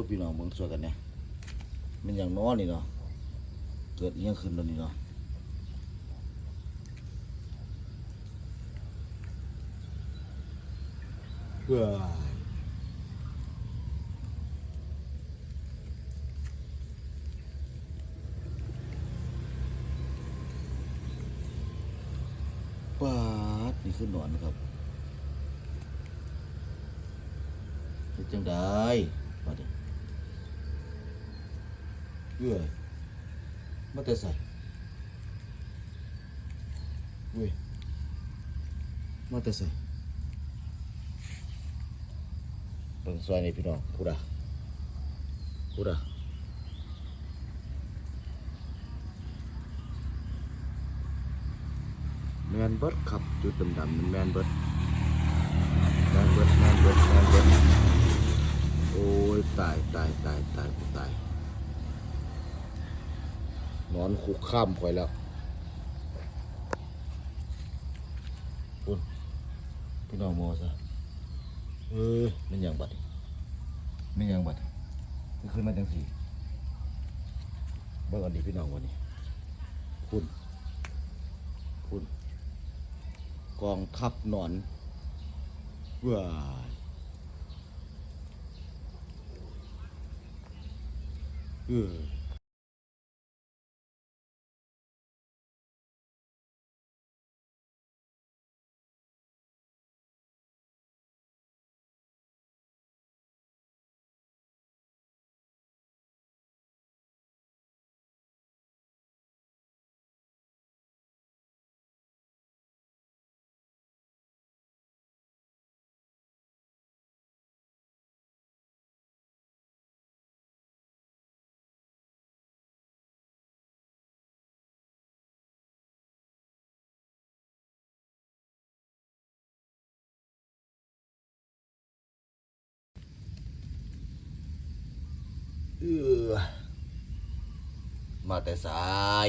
ยพี่น้องเบิ่งสวยกันเนี่ยมันอย่างน้อนี่เนาะเกิดยังขึ้นแล้วนี่เนาะเพื่อปาดนี่คือหนอนครับเป็นจังได้ปาดเนี่ย เอื้อมาแต่ใส่เว้ยมาแต่ใส่เบิ่งซอยนี่พี่น้องพูดอะพูดอะแมนเบิร์ดครับจุดดำๆมันแมนเบิร์ดแมนเบิร์ดแมนเบิร์ดแมนเบิร์ดโอ้ยตายตายตายตายกูตาย นอนคุกข้ามคอยแล้วคุณพี่น้องโมซะเอ้ยมันหยังบัดนี่ยังบัดก็ขึ้นมาจังสี่เบิ่งอันนี้พี่น้องวันนี้ คุณคุณกองทัพหนอนว้ายเออ มาแต่สาย